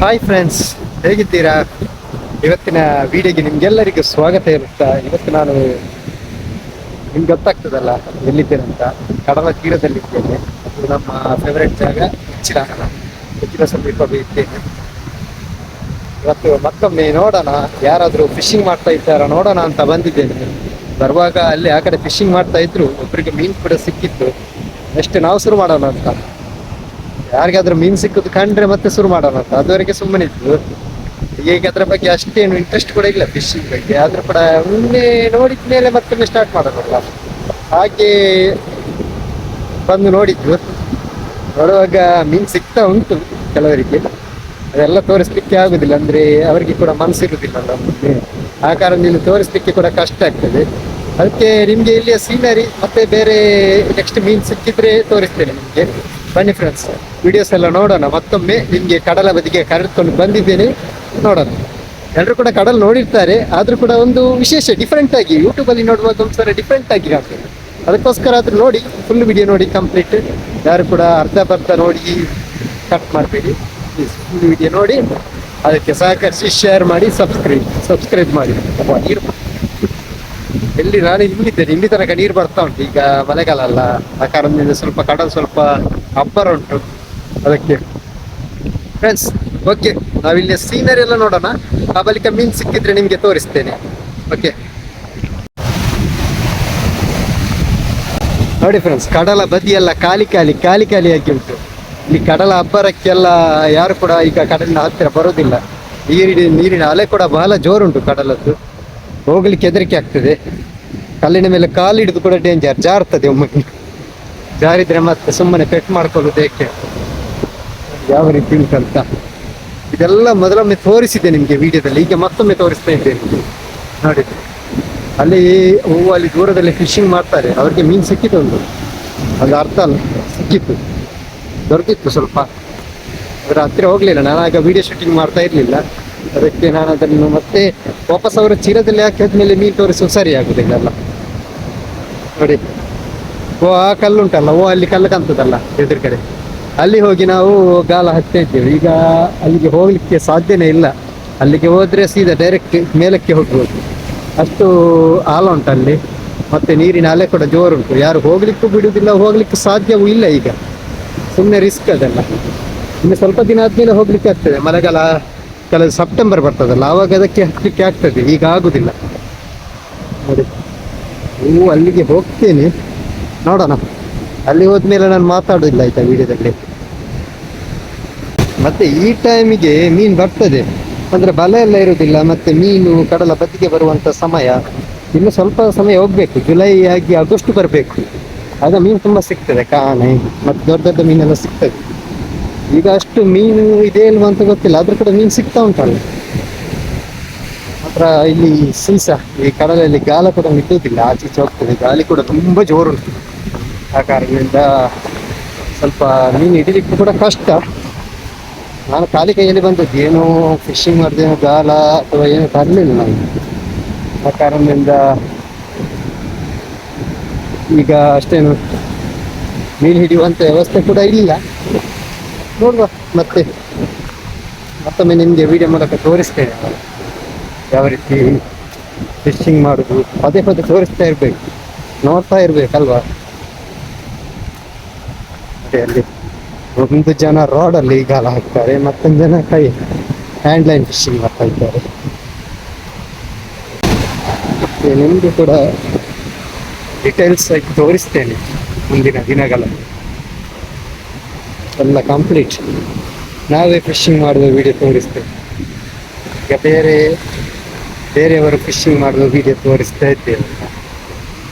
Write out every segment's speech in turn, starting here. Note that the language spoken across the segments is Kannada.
ಹಾಯ್ ಫ್ರೆಂಡ್ಸ್ ಹೇಗಿದ್ದೀರಾ? ಇವತ್ತಿನ ವಿಡಿಯೋಗೆ ನಿಮ್ಗೆಲ್ಲರಿಗೂ ಸ್ವಾಗತ ಇರುತ್ತಾ? ಇವತ್ತು ನಾನು ನಿಮ್ಗೆ ಗೊತ್ತಾಗ್ತದಲ್ಲ ಎಲ್ಲಿದ್ದೇನೆ ಅಂತ ಕಡಲ ತೀರದಲ್ಲಿದ್ದೇನೆ. ಅದು ನಮ್ಮ ಫೇವರೆಟ್ ಜಾಗ ಹೆಚ್ಚಿನ ಹೆಚ್ಚಿನ ಸಮೀಪ ಇದ್ದೇನೆ. ಇವತ್ತು ಮತ್ತೊಮ್ಮೆ ನೋಡೋಣ, ಯಾರಾದರೂ ಫಿಶಿಂಗ್ ಮಾಡ್ತಾ ಇದ್ದಾರಾ ನೋಡೋಣ ಅಂತ ಬಂದಿದ್ದೇನೆ. ಬರುವಾಗ ಅಲ್ಲಿ ಆ ಕಡೆ ಫಿಶಿಂಗ್ ಮಾಡ್ತಾ ಇದ್ರು ಒಬ್ಬರಿಗೆ ಮೀನು ಕೂಡ ಸಿಕ್ಕಿತ್ತು. ನೆಕ್ಸ್ಟ್ ನಾವು ಶುರು ಮಾಡೋಣ ಅಂತ. ಯಾರಿಗಾದ್ರೂ ಮೀನ್ ಸಿಕ್ಕುದು ಕಂಡ್ರೆ ಮತ್ತೆ ಶುರು ಮಾಡೋಣ ಅಂತ. ಅದುವರೆಗೆ ಸುಮ್ಮನೆ ಇದ್ದು. ಈಗ ಅದ್ರ ಬಗ್ಗೆ ಅಷ್ಟೇನು ಇಂಟ್ರೆಸ್ಟ್ ಕೂಡ ಇಲ್ಲ ಫಿಶಿಂಗ್ ಬಗ್ಗೆ. ಆದ್ರೂ ಕೂಡ ಒಮ್ಮೆ ನೋಡಿದ ಮೇಲೆ ಮತ್ತೊಮ್ಮೆ ಸ್ಟಾರ್ಟ್ ಮಾಡೋಣ ಹಾಗೆ ಬಂದು ನೋಡಿದ್ದು. ನೋಡುವಾಗ ಮೀನ್ ಸಿಗ್ತಾ ಉಂಟು ಕೆಲವರಿಗೆ. ಅದೆಲ್ಲ ತೋರಿಸ್ಲಿಕ್ಕೆ ಆಗುದಿಲ್ಲ. ಅಂದ್ರೆ ಅವರಿಗೆ ಕೂಡ ಮನಸ್ಸಿರುವುದಿಲ್ಲ ನಮಗೆ. ಆ ಕಾರಣದಿಂದ ತೋರಿಸ್ಲಿಕ್ಕೆ ಕೂಡ ಕಷ್ಟ ಆಗ್ತದೆ. ಅದಕ್ಕೆ ನಿಮ್ಗೆ ಇಲ್ಲಿಯ ಸೀನರಿ ಮತ್ತೆ ಬೇರೆ ನೆಕ್ಸ್ಟ್ ಮೀನ್ ಸಿಕ್ಕಿದ್ರೆ ತೋರಿಸ್ತೇನೆ ನಿಮ್ಗೆ. ಬನ್ನಿ ಫ್ರೆಂಡ್ಸ್ ವಿಡಿಯೋಸ್ ಎಲ್ಲ ನೋಡೋಣ. ಮತ್ತೊಮ್ಮೆ ನಿಮಗೆ ಕಡಲ ಬದಿಗೆ ಕರೆದುಕೊಂಡು ಬಂದಿದ್ದೇನೆ. ನೋಡೋಣ. ಎಲ್ಲರೂ ಕೂಡ ಕಡಲ್ ನೋಡಿರ್ತಾರೆ, ಆದರೂ ಕೂಡ ಒಂದು ವಿಶೇಷ ಡಿಫ್ರೆಂಟ್ ಆಗಿ ಯೂಟ್ಯೂಬಲ್ಲಿ ಒಂದು ಒಂದ್ಸಲ ಡಿಫ್ರೆಂಟ್ ಆಗಿ ಕಾಣ್ತದೆ. ಅದಕ್ಕೋಸ್ಕರ ಆದರೂ ನೋಡಿ ಫುಲ್ ವಿಡಿಯೋ ನೋಡಿ ಕಂಪ್ಲೀಟ್ ಯಾರು ಕೂಡ ಅರ್ಧ ಬರ್ಧ ನೋಡಿ ಕಟ್ ಮಾಡಬೇಡಿ. ಪ್ಲೀಸ್ ಫುಲ್ ವಿಡಿಯೋ ನೋಡಿ, ಅದಕ್ಕೆ ಸಹಕರಿಸಿ ಶೇರ್ ಮಾಡಿ ಸಬ್ಸ್ಕ್ರೈಬ್ ಸಬ್ಸ್ಕ್ರೈಬ್ ಮಾಡಿ. ಎಲ್ಲಿ ನಾನು ಇಲ್ಲಿದ್ದೇನೆ, ಇಲ್ಲಿ ತನಕ ನೀರು ಬರ್ತಾ ಉಂಟು. ಈಗ ಮಳೆಗಾಲ ಅಲ್ಲ, ಆ ಕಾರಣದಿಂದ ಸ್ವಲ್ಪ ಕಡಲ್ ಸ್ವಲ್ಪ ಅಬ್ಬರ ಉಂಟು. ಅದಕ್ಕೆ ಫ್ರೆಂಡ್ಸ್ ಓಕೆ ನಾವಿಲ್ಲಿ ಸೀನರಿ ಎಲ್ಲ ನೋಡೋಣ. ಆ ಬಳಿಕ ಮೀನ್ ಸಿಕ್ಕಿದ್ರೆ ನಿಮ್ಗೆ ತೋರಿಸ್ತೇನೆ. ಓಕೆ ನೋಡಿ ಫ್ರೆಂಡ್ಸ್ ಕಡಲ ಬದಿಯೆಲ್ಲ ಖಾಲಿ ಖಾಲಿ ಖಾಲಿ ಖಾಲಿಯಾಗಿ ಉಂಟು. ಇಲ್ಲಿ ಕಡಲ ಅಬ್ಬರಕ್ಕೆಲ್ಲ ಯಾರು ಕೂಡ ಈಗ ಕಡಲಿನ ಹತ್ತಿರ ಬರೋದಿಲ್ಲ ನೀರಿನ ನೀರಿನ ಅಲೆ ಕೂಡ ಬಹಳ ಜೋರುಂಟು ಕಡಲದ್ದು. ಹೋಗ್ಲಿಕ್ಕೆ ಹೆದರಿಕೆ ಆಗ್ತದೆ. ಕಲ್ಲಿನ ಮೇಲೆ ಕಾಲು ಹಿಡಿದು ಕೂಡ ಡೇಂಜರ್ ಜಾರ್ತದೆ ಒಮ್ಮೆ. ಜಾರಿದ್ರೆ ಮತ್ತೆ ಸುಮ್ಮನೆ ಪೆಟ್ ಮಾಡ್ಕೊಳ್ಳೋದು ಏಕೆ? ಯಾವ ರೀತಿ ಉಂಟಂತ ಇದೆಲ್ಲ ಮೊದಲೊಮ್ಮೆ ತೋರಿಸಿದೆ ನಿಮಗೆ ವಿಡಿಯೋದಲ್ಲಿ. ಈಗ ಮತ್ತೊಮ್ಮೆ ತೋರಿಸ್ತಾ ಇದ್ದೇನೆ. ನೋಡಿ. ಅಲ್ಲಿ ಹೂವು ಅಲ್ಲಿ ದೂರದಲ್ಲಿ ಫಿಶಿಂಗ್ ಮಾಡ್ತಾರೆ. ಅವ್ರಿಗೆ ಮೀನು ಸಿಕ್ಕಿತು ಒಂದು. ಅದು ಅರ್ಥ ಅಲ್ಲ. ಸಿಕ್ಕಿತ್ತು. ದೊರಕಿತ್ತು ಸ್ವಲ್ಪ. ಅದರ ಹತ್ತಿರ ಹೋಗ್ಲಿಲ್ಲ. ನಾನು ಆಗ ವಿಡಿಯೋ ಶೂಟಿಂಗ್ ಮಾಡ್ತಾ ಇರ್ಲಿಲ್ಲ. ಅದಕ್ಕೆ ನಾನು ಅದನ್ನು ಮತ್ತೆ ವಾಪಸ್ ಅವರ ಚೀಲದಲ್ಲಿ ಹಾಕಿ ಆದ್ಮೇಲೆ ಮೀನು ತೋರಿಸುವ ಸರಿ ಆಗುದಿಲ್ಲ ಅಲ್ಲ ನೋಡಿ. ಓ, ಆ ಕಲ್ಲುಂಟಲ್ಲ ಓ, ಅಲ್ಲಿ ಕಲ್ಲು ಕಾಣ್ತದಲ್ಲ ಎದುರು ಕಡೆ ಅಲ್ಲಿ ಹೋಗಿ ನಾವು ಗಾಲ ಹತ್ತಾ ಇದ್ದೇವೆ. ಈಗ ಅಲ್ಲಿಗೆ ಹೋಗ್ಲಿಕ್ಕೆ ಸಾಧ್ಯನೇ ಇಲ್ಲ. ಅಲ್ಲಿಗೆ ಹೋದ್ರೆ ಸೀದಾ ಡೈರೆಕ್ಟ್ ಮೇಲಕ್ಕೆ ಹೋಗ್ಬೋದು. ಅಷ್ಟು ಆಲ ಉಂಟು ಅಲ್ಲಿ. ಮತ್ತೆ ನೀರಿನ ಅಲೆ ಕೂಡ ಜೋರುಂಟು ಯಾರು ಹೋಗ್ಲಿಕ್ಕೂ ಬಿಡುವುದಿಲ್ಲ, ಹೋಗ್ಲಿಕ್ಕೆ ಸಾಧ್ಯವೂ ಇಲ್ಲ ಈಗ. ಸುಮ್ಮನೆ ರಿಸ್ಕ್ ಅದೆಲ್ಲ. ಇನ್ನು ಸ್ವಲ್ಪ ದಿನ ಆದ್ಮೇಲೆ ಹೋಗ್ಲಿಕ್ಕೆ ಆಗ್ತದೆ. ಮಳೆಗಾಲ ಕೆಲವು ಸೆಪ್ಟೆಂಬರ್ ಬರ್ತದಲ್ಲ ಆವಾಗ ಅದಕ್ಕೆ ಹತ್ತಲಿಕ್ಕೆ ಆಗ್ತದೆ, ಈಗ ಆಗುದಿಲ್ಲ. ನೋಡಿ, ನೀವು ಅಲ್ಲಿಗೆ ಹೋಗ್ತೇನೆ, ನೋಡೋಣ. ಅಲ್ಲಿ ಹೋದ್ಮೇಲೆ ನಾನು ಮಾತಾಡೋದಿಲ್ಲ ಆಯ್ತಾ ವಿಡಿಯೋದಲ್ಲಿ. ಮತ್ತೆ ಈ ಟೈಮಿಗೆ ಮೀನು ಬರ್ತದೆ, ಅಂದ್ರೆ ಬಲ ಎಲ್ಲ ಇರುವುದಿಲ್ಲ ಮತ್ತೆ ಮೀನು, ಕಡಲ ಬದಿಗೆ ಬರುವಂತ ಸಮಯ. ಇನ್ನು ಸ್ವಲ್ಪ ಸಮಯ ಹೋಗ್ಬೇಕು ಜುಲೈ ಆಗಿ ಆಗಸ್ಟ್ ಬರಬೇಕು. ಆಗ ಮೀನು ತುಂಬಾ ಸಿಗ್ತದೆ, ಕಾಣೆ, ಮತ್ತೆ ದೊಡ್ಡ ದೊಡ್ಡ ಮೀನೆಲ್ಲ ಸಿಗ್ತದೆ. ಈಗ ಅಷ್ಟು ಮೀನು ಇದೆ ಇಲ್ವಾ ಅಂತ ಗೊತ್ತಿಲ್ಲ. ಅದ್ರ ಕೂಡ ಮೀನು ಸಿಗ್ತಾ ಉಂಟಲ್ಲ ಮಾತ್ರ ಇಲ್ಲಿ ಸೀಸ, ಈ ಕಡಲಲ್ಲಿ ಗಾಲ ಕೂಡ ನಿಲ್ಲುವುದಿಲ್ಲ ಆಚೀಚೆ ಹೋಗ್ತದೆ. ಗಾಳಿ ಕೂಡ ತುಂಬಾ ಜೋರುಂಟು ಆ ಕಾರಣದಿಂದ ಸ್ವಲ್ಪ ಮೀನು ಹಿಡಿಲಿಕ್ಕೆ ಕೂಡ ಕಷ್ಟ. ನಾನು ಖಾಲಿ ಕೈಯಲ್ಲಿ ಬಂದದ್ದು. ಏನು ಫಿಶಿಂಗ್ ಮಾಡಿದೇನೋ ಗಾಲ ಅಥವಾ ಏನು ತರಲಿಲ್ಲ ನಾನು ಆ ಕಾರಣದಿಂದ ಈಗ ಅಷ್ಟೇನು ಮೀನು ಹಿಡಿಯುವಂಥ ವ್ಯವಸ್ಥೆ ಕೂಡ ಇಲ್ಲ. ನೋಡುವ. ಮತ್ತೆ ಮತ್ತೊಮ್ಮೆ ನಿಮಗೆ ವಿಡಿಯೋ ಮೂಲಕ ತೋರಿಸ್ತೇನೆ. ಯಾವ ರೀತಿ ಫಿಶಿಂಗ್ ಮಾಡುದು. ಪದೇ ಪದೇ ತೋರಿಸ್ತಾ ಇರಬೇಕು. ನೋಡ್ತಾ ಇರ್ಬೇಕಲ್ವಾ? ಮತ್ತೆ ಅಲ್ಲಿ ಒಂದು ಜನ ರಾಡಲ್ಲಿ ಗಾಲ ಹಾಕ್ತಾರೆ, ಮತ್ತೊಂದು ಜನ ಕೈ ಹ್ಯಾಂಡ್ ಲೈನ್ ಫಿಶಿಂಗ್ ಮಾಡ್ತಾ ಇದ್ದಾರೆ. ನಿಮ್ಗೆ ಕೂಡ ಡೀಟೇಲ್ಸ್ ಆಗಿ ತೋರಿಸ್ತೇನೆ ಮುಂದಿನ ದಿನಗಳಲ್ಲಿ. ಎಲ್ಲ ಕಂಪ್ಲೀಟ್ ನಾವೇ ಫಿಶಿಂಗ್ ಮಾಡುವ ವಿಡಿಯೋ ತೋರಿಸ್ತೇವೆ. ಈಗ ಬೇರೆ, ಬೇರೆಯವರು ಫಿಶಿಂಗ್ ಮಾಡುವ ವಿಡಿಯೋ ತೋರಿಸ್ತಾ ಇದ್ದೇವೆ.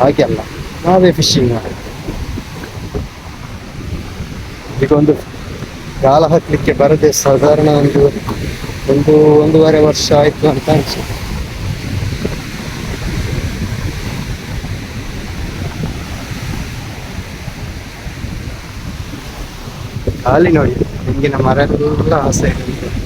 ಹಾಗೆ ಅಲ್ಲ, ನಾವೇ ಫಿಶಿಂಗ್ ಮಾಡೋದು ಈಗ ಒಂದು ಗಾಳ ಹಾಕ್ಲಿಕ್ಕೆ ಬರದೆ ಸಾಧಾರಣ ಒಂದು ಒಂದು, ಒಂದೂವರೆ ವರ್ಷ ಆಯಿತು ಅಂತ ಅನ್ಸುತ್ತೆ. ಖಾಲಿ ನೋಡಿ. ತೆಂಗಿನ ಮರ ಎಲ್ಲ ಆಸೆ. ಸೈಡ್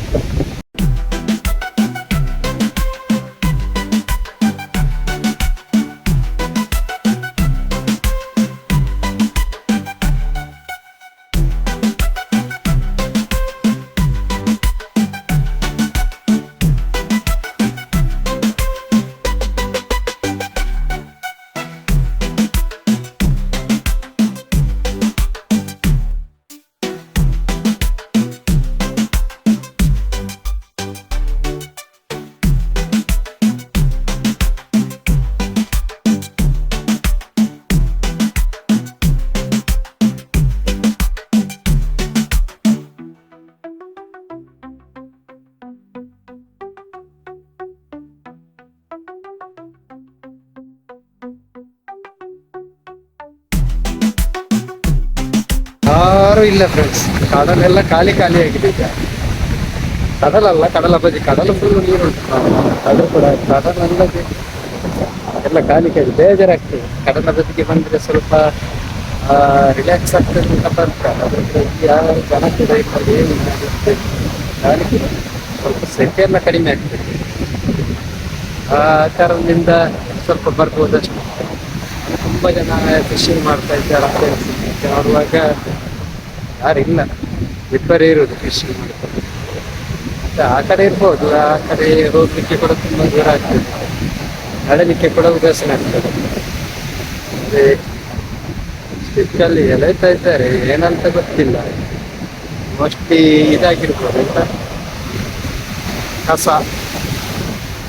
ಯಾರೂ ಇಲ್ಲ ಫ್ರೆಂಡ್ಸ್ ಕಡಲೆಲ್ಲ ಖಾಲಿ ಖಾಲಿ ಆಗಿದೆ ಈಗ. ಕಡಲಲ್ಲ, ಕಡಲ ಬದಿ, ಕಡಲ ಫುಲ್ ನೀರು ಕಡಲು ಕೂಡ ಕಡಲಲ್ಲದೆ ಎಲ್ಲ ಖಾಲಿ ಖಾಲಿ, ಬೇಜಾರಾಗ್ತದೆ. ಕಡಲ ಬದಿಗೆ ಬಂದ್ರೆ ಸ್ವಲ್ಪ ರಿಲ್ಯಾಕ್ಸ್ ಆಗ್ತದೆ ಅಂತ ಬರ್ತಾರೆ ಅದ್ರ ಯಾರು ಜನಕ್ಕೆ ಕೂಡ ಏನು ಖಾಲಿ ಸ್ವಲ್ಪ ಸೆಕೆ ಎಲ್ಲ ಕಡಿಮೆ ಆಗ್ತದೆ. ಆ ಕಾರಣದಿಂದ ಸ್ವಲ್ಪ ಬರ್ಬೋದಷ್ಟು. ತುಂಬಾ ಜನ ಫಿಶಿಂಗ್ ಮಾಡ್ತಾ ಇದ್ದಾರೆ. ಅಂತ. ನೋಡುವಾಗ ಯಾರಿಲ್ಲ. ಇಬ್ಬರೇ ಇರೋದು ಕೃಷಿ ಮತ್ತೆ ಆ ಕಡೆ ಇರ್ಬೋದು, ಆ ಕಡೆ ಹೋಗ್ಲಿಕ್ಕೆ ಕೂಡ ತುಂಬಾ ದೂರ ಆಗ್ತದೆ. ನಡಲಿಕ್ಕೆ ಕೂಡ ಉದಾಸೀನ ಆಗ್ತದೆ. ಅದೇ ಸ್ಟಿಕ್ಕಲ್ಲಿ ಎಳೆತಾ ಇದ್ದಾರೆ, ಏನಂತ ಗೊತ್ತಿಲ್ಲ. ಮೋಸ್ಟ್ಲಿ ಇದಾಗಿರ್ಬೋದು ಅಂತ. ಕಸ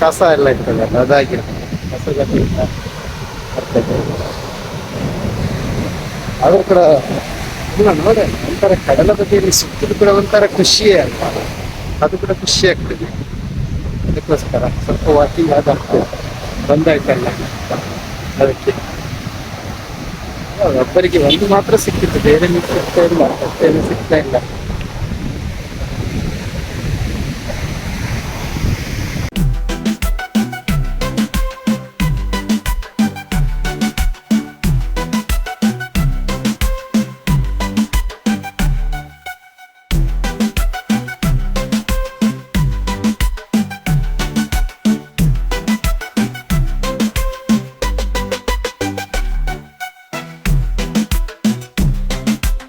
ಕಸ ಎಲ್ಲ ಇರ್ತದಲ್ಲ ಅದಾಗಿರ್ಬೋದು. ಕಸ ಬರ್ತದೆ. ಅದು ಕೂಡ ಇಲ್ಲ ನೋಡ ಒಂಥರ ಕಡಲ ಬದಿಯಲ್ಲಿ ಸಿಕ್ಕಿದ್ದು ಕೂಡ ಒಂಥರ ಖುಷಿಯೇ ಅಲ್ವಾ? ಅದು ಕೂಡ ಖುಷಿ ಆಗ್ತದೆ. ಅದಕ್ಕೋಸ್ಕರ ಸ್ವಲ್ಪ ವಾಕಿಂಗ್ ಆದಾಗ್ತದೆ ಬಂದಾಯ್ತಲ್ಲ. ಅದಕ್ಕೆ. ಒಬ್ಬರಿಗೆ ಒಂದು ಮಾತ್ರ ಸಿಕ್ಕಿತ್ತು ಬೇರೆ ಸಿಗ್ತಾ ಇಲ್ಲ ಸಿಗ್ತಾ ಇಲ್ಲ.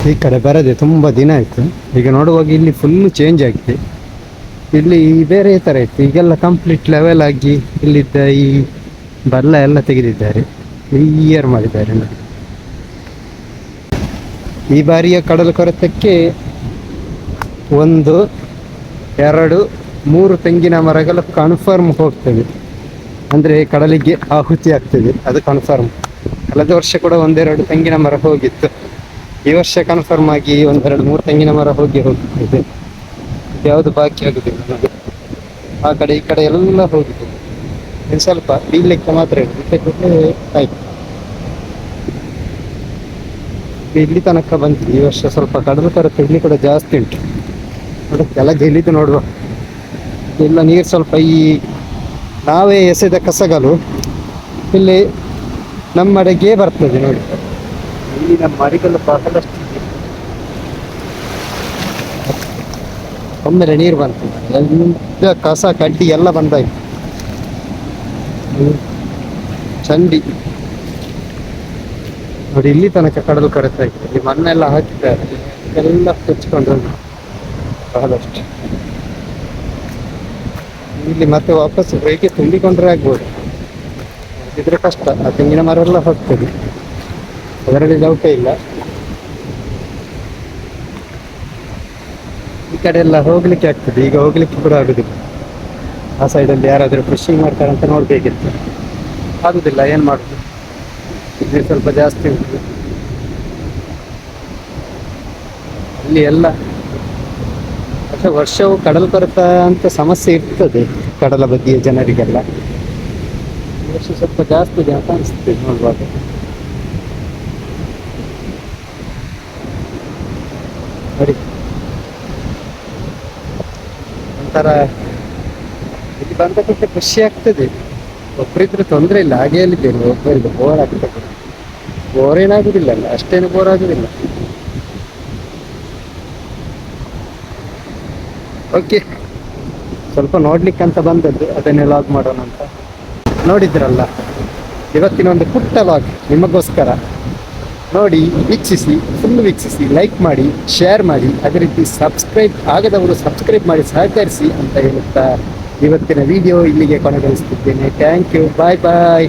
ಈ ಕಡೆ ಬರದೆ ತುಂಬ ದಿನ ಆಯ್ತು. ಈಗ ನೋಡುವಾಗ ಇಲ್ಲಿ ಫುಲ್ ಚೇಂಜ್ ಆಗಿದೆ. ಇಲ್ಲಿ ಬೇರೆ ಥರ ಇತ್ತು. ಈಗೆಲ್ಲ ಕಂಪ್ಲೀಟ್ ಲೆವೆಲ್ ಆಗಿ ಇಲ್ಲಿದ್ದ ಈ ಬಲ್ಲ ಎಲ್ಲ ತೆಗೆದಿದ್ದಾರೆ. ಕ್ಲಿಯರ್ ಮಾಡಿದ್ದಾರೆ ನೋಡಿ. ಈ ಬಾರಿಯ ಕಡಲು ಕೊರೆತಕ್ಕೆ ಒಂದು, ಎರಡು, ಮೂರು ತೆಂಗಿನ ಮರಗಳು ಕನ್ಫರ್ಮ್ ಹೋಗ್ತವೆ. ಅಂದರೆ ಕಡಲಿಗೆ ಆಹುತಿ ಆಗ್ತದೆ. ಅದು ಕನ್ಫರ್ಮ್ ಕಳೆದ ವರ್ಷ ಕೂಡ ಒಂದೆರಡು ತೆಂಗಿನ ಮರ ಹೋಗಿತ್ತು. ಈ ವರ್ಷ ಕನ್ಫರ್ಮ್ ಆಗಿ ಒಂದೆರಡು ಮೂರು ತೆಂಗಿನ ಮರ ಹೋಗಿ ಹೋಗ್ತಿದೆ. ಯಾವುದು ಬಾಕಿ ನೋಡಿ ಆ ಕಡೆ ಈ ಕಡೆ ಎಲ್ಲ ಹೋಗಿದೆ. ಇನ್ನು ಸ್ವಲ್ಪ ಬೀಳ್ಲಿಕ್ಕೆ ಮಾತ್ರ ಇದೆ ಆಯ್ತು. ಇಲ್ಲಿ ತನಕ ಬಂದಿದೆ. ಈ ವರ್ಷ ಸ್ವಲ್ಪ ಕಡಲು ತರ ಇಲ್ಲಿ ಕೂಡ ಜಾಸ್ತಿ ಉಂಟು. ಕೆಳಗೆ ಇಳಿದು ನೋಡುವ. ಎಲ್ಲ ನೀರು ಸ್ವಲ್ಪ ಈ ನಾವೇ ಎಸೆದ ಕಸಗಳು ಇಲ್ಲಿ ನಮ್ಮಡೆಗೆ ಬರ್ತದೆ ನೋಡಿ. ಇಲ್ಲಿ ನಮ್ಮ ಮರಿಗಳು ಬಹಳಷ್ಟು. ಒಮ್ಮೆಲೆ ನೀರು ಬಂತು. ಎಲ್ಲ ಕಸ, ಕಡ್ಡಿ ಎಲ್ಲ ಬಂದಾಯ್ತು. ಚಂಡಿ. ನೋಡಿ, ಇಲ್ಲಿ ತನಕ ಕಡಲು ಕೊರೆತ ಇದೆ. ಇಲ್ಲಿ ಮಣ್ಣೆಲ್ಲ ಹಾಕಿದ್ದಾರೆ. ಎಲ್ಲ ತೆಚ್ಕೊಂಡು ಬಹಳಷ್ಟು. ಇಲ್ಲಿ ಮತ್ತೆ ವಾಪಸ್ ಹೇಗೆ ತುಂಬಿಕೊಂಡ್ರೆ ಆಗ್ಬೋದು. ಇದ್ರೆ ಕಷ್ಟ. ಆ ತೆಂಗಿನ ಮರ ಎಲ್ಲ ಹೋಗ್ತದೆ. ಅದರಲ್ಲಿ ಡೌಟೇ ಇಲ್ಲ. ಈ ಕಡೆ ಎಲ್ಲ ಹೋಗ್ಲಿಕ್ಕೆ ಆಗ್ತದೆ. ಈಗ ಹೋಗ್ಲಿಕ್ಕೆ ಕೂಡ ಆಗುದಿಲ್ಲ. ಆ ಸೈಡಲ್ಲಿ ಯಾರಾದರೂ ಫಿಶಿಂಗ್ ಮಾಡ್ತಾರೆ ಅಂತ ನೋಡ್ಬೇಕಿತ್ತು. ಆಗುದಿಲ್ಲ, ಏನ್ ಮಾಡುದು? ಇದು ಸ್ವಲ್ಪ ಜಾಸ್ತಿ ಉಂಟು. ಅಲ್ಲಿ ಎಲ್ಲ ಅಥವಾ ವರ್ಷವೂ ಕಡಲು ಕೊರತ ಅಂತ ಸಮಸ್ಯೆ ಇರ್ತದೆ ಕಡಲ ಬದಿಯ ಜನರಿಗೆಲ್ಲ. ವರ್ಷ ಸ್ವಲ್ಪ ಜಾಸ್ತಿ ಇದೆ ಅಂತ ಅನಿಸ್ತದೆ ನೋಡುವಾಗ. ನೋಡಿ. ಒಂಥರ ಇಲ್ಲಿ ಕೂಡ ಖುಷಿ ಆಗ್ತದೆ. ಒಬ್ಬರಿದ್ರೆ ತೊಂದರೆ ಇಲ್ಲ, ಹಾಗೆ ಹೇಳಿದ್ದೇನೆ ಒಬ್ಬರಿಂದ ಬೋರ್ ಆಗ್ತದೆ. ಬೋರ್ ಏನಾಗುದಿಲ್ಲ ಅಲ್ಲ, ಅಷ್ಟೇನು ಬೋರ್ ಆಗುದಿಲ್ಲ. ಓಕೆ ಸ್ವಲ್ಪ ನೋಡ್ಲಿಕ್ಕೆ ಅಂತ ಬಂದದ್ದು, ಅದನ್ನೇ ಲಾಗ್ ಮಾಡೋಣ ಅಂತ ನೋಡಿದ್ರಲ್ಲ ಇವತ್ತಿನ ಒಂದು ಪುಟ್ಟ ಲಾಗ್ ನಿಮಗೋಸ್ಕರ. ನೋಡಿ, ವೀಕ್ಷಿಸಿ ಫುಲ್ ವೀಕ್ಷಿಸಿ ಲೈಕ್ ಮಾಡಿ ಶೇರ್ ಮಾಡಿ, ಅದೇ ರೀತಿ ಸಬ್ಸ್ಕ್ರೈಬ್ ಆಗದವರು ಸಬ್ಸ್ಕ್ರೈಬ್ ಮಾಡಿ, ಸಹಕರಿಸಿ ಅಂತ ಹೇಳುತ್ತಾ ಇವತ್ತಿನ ವಿಡಿಯೋ ಇಲ್ಲಿಗೆ ಕೊನೆಗೊಳಿಸುತ್ತಿದ್ದೇನೆ. Thank you bye bye